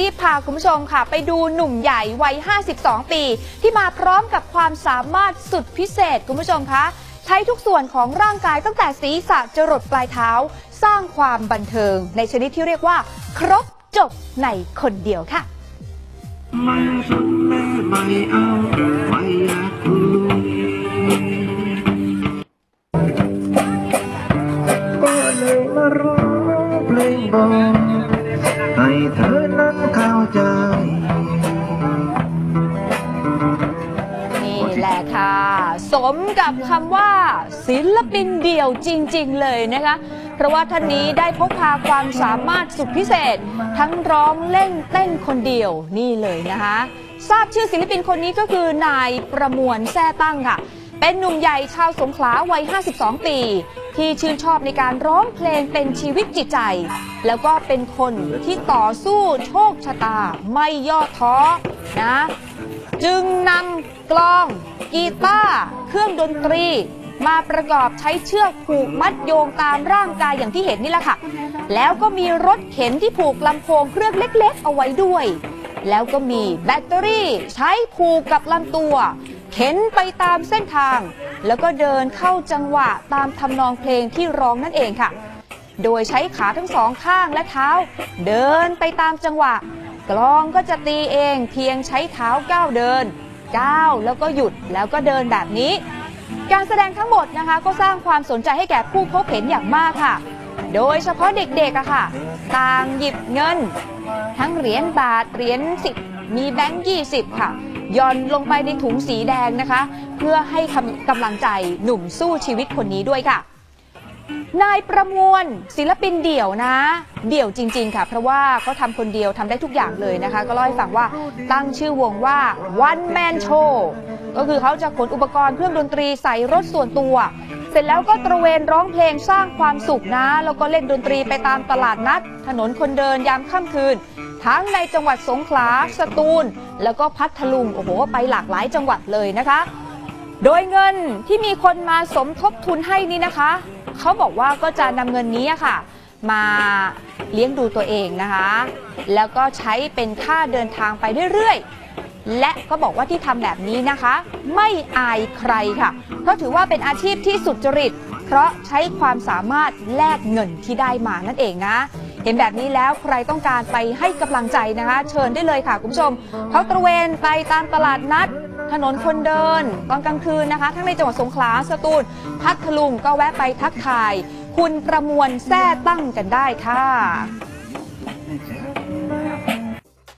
ดีๆพาคุณผู้ชมค่ะ ไปดูหนุ่มใหญ่วัย 52 ปี ที่มาพร้อมกับความสามารถสุดพิเศษคุณผู้ชมคะใช้ทุกส่วนของร่างกายตั้งแต่ศีรษะจรดปลายเท้า สร้างความบันเทิง ในชนิดที่เรียกว่า ครบจบในคนเดียวค่ะไม่สนไม่เอาไม่อยากก็เลยมาร้องเพลงบอก เธอนั้นเข้าใจ นี่แหละค่ะ สมกับคำว่า ศิลปินเดี่ยวจริง ๆ เลยนะคะ เพราะว่าท่านนี้ได้พกพาความสามารถสุดพิเศษ ทั้งร้องเล่นเต้นคนเดียวนี่เลยนะคะ ทราบชื่อศิลปินคนนี้ก็คือนายประมวลแซ่ตั้งค่ะ เป็นหนุ่มใหญ่ชาวสงขลาวัย 52 ปี ที่ชื่นชอบในการร้องเพลงเป็นชีวิตจิตใจ แล้วก็เป็นคนที่ต่อสู้โชคชะตาไม่ย่อท้อนะ จึงนำกลอง กีตาร์เครื่องดนตรี มาประกอบใช้เชือกผูกมัดโยงตามร่างกายอย่างที่เห็นนี่แหละค่ะ แล้วก็มีรถเข็นที่ผูกลำโพงเครื่องเล็กๆ เอาไว้ด้วย แล้วก็มีแบตเตอรี่ใช้ผูกกับลำตัว เข็นไปตามเส้นทาง แล้วก็เดินเข้าจังหวะตามทำนองเพลงที่ร้องนั่นเองค่ะ โดยใช้ขาทั้งสองข้างและเท้า เดินไปตามจังหวะ กลองก็จะตีเองเพียงใช้เท้าก้าวเดินก้าวแล้วก็หยุดแล้วก็เดินแบบนี้ การแสดงทั้งหมดนะคะ ก็สร้างความสนใจให้แก่ผู้พบเห็นอย่างมากค่ะ โดยเฉพาะเด็กๆอะค่ะ ต่างหยิบเงิน ทั้งเหรียญบาทเหรียญสิบมีแบงค์ยี่สิบค่ะ ย่อนลงไปในถุงสีแดงนะคะ เพื่อให้กำกำลังใจหนุ่มสู้ชีวิตคนนี้ด้วยค่ะ นายประมวลศิลปินเดี่ยวนะ เดี่ยวจริง ๆ ค่ะ เพราะว่าเขาทำคนเดียวทำได้ทุกอย่างเลยนะคะ ก็เล่าให้ฟังว่าตั้งชื่อวงว่า One Man Show ก็คือเขาจะขนอุปกรณ์เครื่องดนตรีใส่รถส่วนตัว เสร็จแล้วก็ตระเวนร้องเพลงสร้างความสุขนะ แล้วก็เล่นดนตรีไปตามตลาดนัด ถนนคนเดินยามค่ำคืน ทั้งในจังหวัดสงขลาสตูล แล้วก็พัทลุงโอ้โหไปหลากหลายจังหวัดเลยนะคะ โดยเงินที่มีคนมาสมทบทุนให้นี่นะคะเขาบอกว่าก็จะนำเงินนี้ค่ะ มาเลี้ยงดูตัวเองนะคะ แล้วก็ใช้เป็นค่าเดินทางไปเรื่อยๆ และก็บอกว่าที่ทำแบบนี้นะคะ ไม่อายใครค่ะ เพราะถือว่าเป็นอาชีพที่สุจริต เพราะใช้ความสามารถแลกเงินที่ได้มานั่นเองนะ เห็นแบบนี้แล้วใครต้องการไปให้กำลังใจนะคะ เชิญได้เลยค่ะคุณผู้ชมเขาตระเวนไปตามตลาดนัด ถนนคนเดิน ตอนกลางคืนนะคะ ทั้งในจังหวัดสงขลาสตูลพัทลุงก็แวะไปทักทาย คุณประมวลแท้ตั้งกันได้ค่ะ